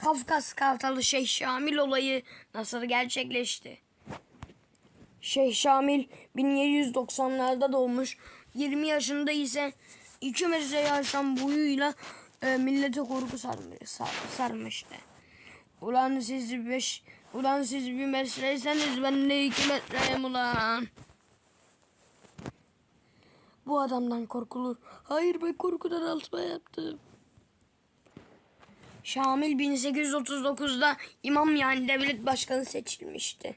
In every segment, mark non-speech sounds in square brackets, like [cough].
Kafkas Kartalı Şeyh Şamil olayı nasıl gerçekleşti? Şeyh Şamil 1790'larda doğmuş. 20 yaşında ise 2 metre aşan boyuyla e, millete korku sarmış, sar, sarmıştı. Ulan siz beş, ulan siz bir metreyseniz ben de iki metreyim ulan. Bu adamdan korkulur. Hayır ben korkudan altıma yaptım. Şamil 1839'da imam yani devlet başkanı seçilmişti.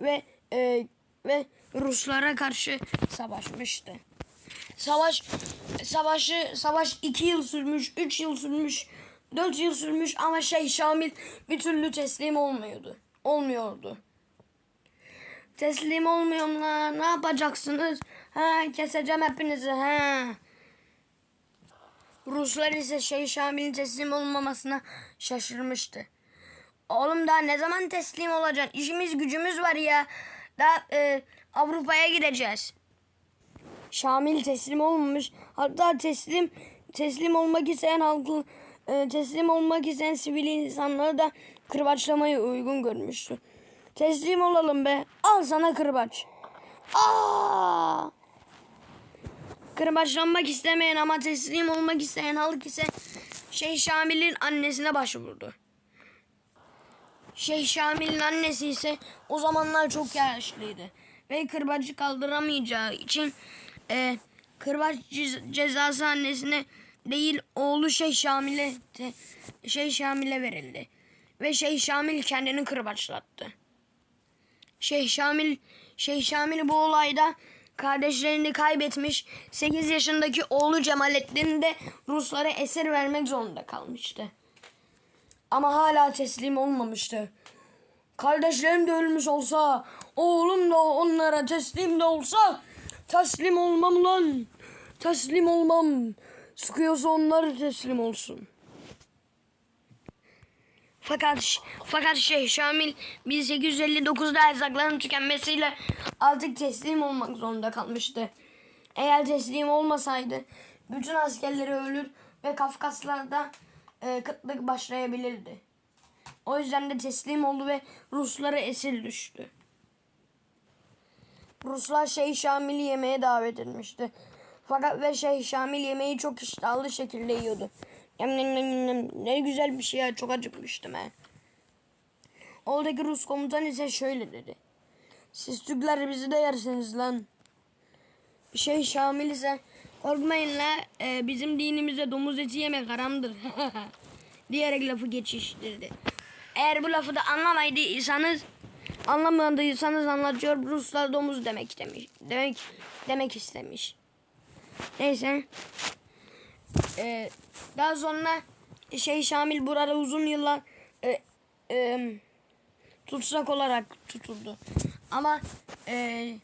Ve e, ve Ruslara karşı savaşmıştı. Savaş savaşı savaş 2 yıl sürmüş, 3 yıl sürmüş, 4 yıl sürmüş ama şey Şamil bir türlü teslim olmuyordu. Olmuyordu. Teslim olmuyorum lan. Ne yapacaksınız? Ha keseceğim hepinizi. Ha. Ruslar ise şey Şamil'in teslim olmamasına şaşırmıştı. Oğlum daha ne zaman teslim olacaksın? İşimiz gücümüz var ya. Daha e, Avrupa'ya gideceğiz. Şamil teslim olmamış. Hatta teslim teslim olmak isteyen halkı e, teslim olmak isteyen sivil insanları da kırbaçlamayı uygun görmüştü. Teslim olalım be. Al sana kırbaç. Aa! Kırbaçlanmak istemeyen ama teslim olmak isteyen halk ise Şeyh Şamil'in annesine başvurdu. Şeyh Şamil'in annesi ise o zamanlar çok yaşlıydı. Ve kırbacı kaldıramayacağı için e, kırbaç cez- cezası annesine değil oğlu Şeyh Şamil'e Şeyh Şamil'e verildi. Ve Şeyh Şamil kendini kırbaçlattı. Şeyh Şamil Şeyh Şamil bu olayda kardeşlerini kaybetmiş 8 yaşındaki oğlu Cemalettin de Ruslara esir vermek zorunda kalmıştı. Ama hala teslim olmamıştı. Kardeşlerim de ölmüş olsa, oğlum da onlara teslim de olsa teslim olmam lan. Teslim olmam. Sıkıyorsa onlar teslim olsun. Fakat fakat Şeyh Şamil 1859'da erzakların tükenmesiyle artık teslim olmak zorunda kalmıştı. Eğer teslim olmasaydı bütün askerleri ölür ve Kafkaslarda e, kıtlık başlayabilirdi. O yüzden de teslim oldu ve Ruslara esir düştü. Ruslar Şeyh Şamil'i yemeğe davet edilmişti. Fakat ve Şeyh Şamil yemeği çok iştahlı şekilde yiyordu. Yem, yem, yem, yem. Ne güzel bir şey ya çok acıkmıştım he. Oradaki Rus komutan ise şöyle dedi. Siz Türkler bizi de yersiniz lan. Şeyh Şamil ise korkmayın la e, bizim dinimizde domuz eti yemek haramdır. [laughs] diyerek lafı geçiştirdi. Eğer bu lafı da anlamadıysanız anlamadıysanız anlatıyor Ruslar domuz demek demiş. Demek demek istemiş. Neyse. Ee, daha sonra şey Şamil burada uzun yıllar e, e, tutsak olarak tutuldu. Ama e,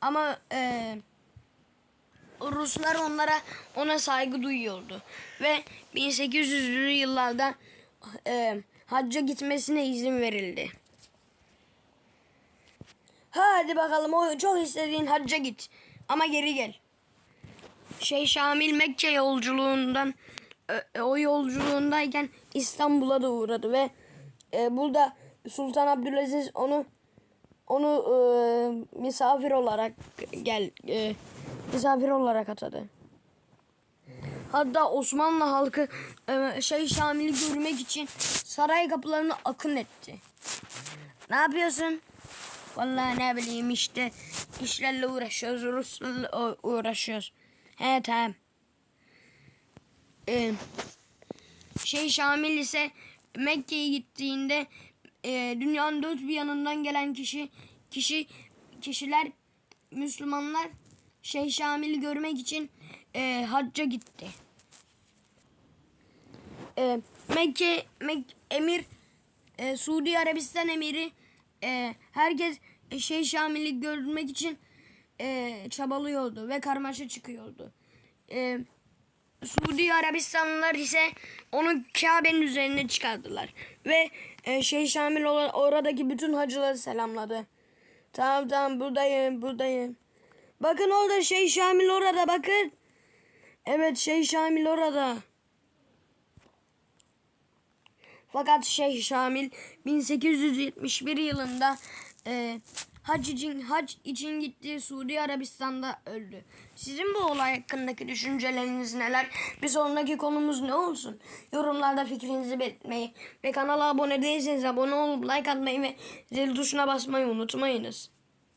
ama e, Ruslar onlara ona saygı duyuyordu ve 1800'lü yıllarda e, hacca gitmesine izin verildi. Hadi bakalım o çok istediğin hacca git ama geri gel. Şey Şamil Mekke yolculuğundan o yolculuğundayken İstanbul'a da uğradı ve e, burada Sultan Abdülaziz onu onu e, misafir olarak gel e, misafir olarak atadı. Hatta Osmanlı halkı e, şey Şamil'i görmek için saray kapılarını akın etti. Ne yapıyorsun? Vallahi ne bileyim işte işlerle uğraşıyoruz, Ruslarla uğraşıyoruz. He tamam. Ee, şey Şamil ise Mekke'ye gittiğinde e, dünyanın dört bir yanından gelen kişi kişi kişiler Müslümanlar Şeyh Şamil'i görmek için e, hacca gitti. E, Mekke Mek, emir e, Suudi Arabistan emiri e, herkes e, Şeyh Şamil'i görmek için e, çabalıyordu ve karmaşa çıkıyordu. E, Suudi Arabistanlılar ise onu Kabe'nin üzerine çıkardılar. Ve e, Şeyh Şamil olan oradaki bütün hacıları selamladı. Tamam tamam buradayım buradayım. Bakın orada Şeyh Şamil orada bakın. Evet Şeyh Şamil orada. Fakat Şeyh Şamil 1871 yılında e, hac için, hac için gittiği Suudi Arabistan'da öldü. Sizin bu olay hakkındaki düşünceleriniz neler? Bir sonraki konumuz ne olsun? Yorumlarda fikrinizi belirtmeyi ve kanala abone değilseniz abone olup like atmayı ve zil tuşuna basmayı unutmayınız.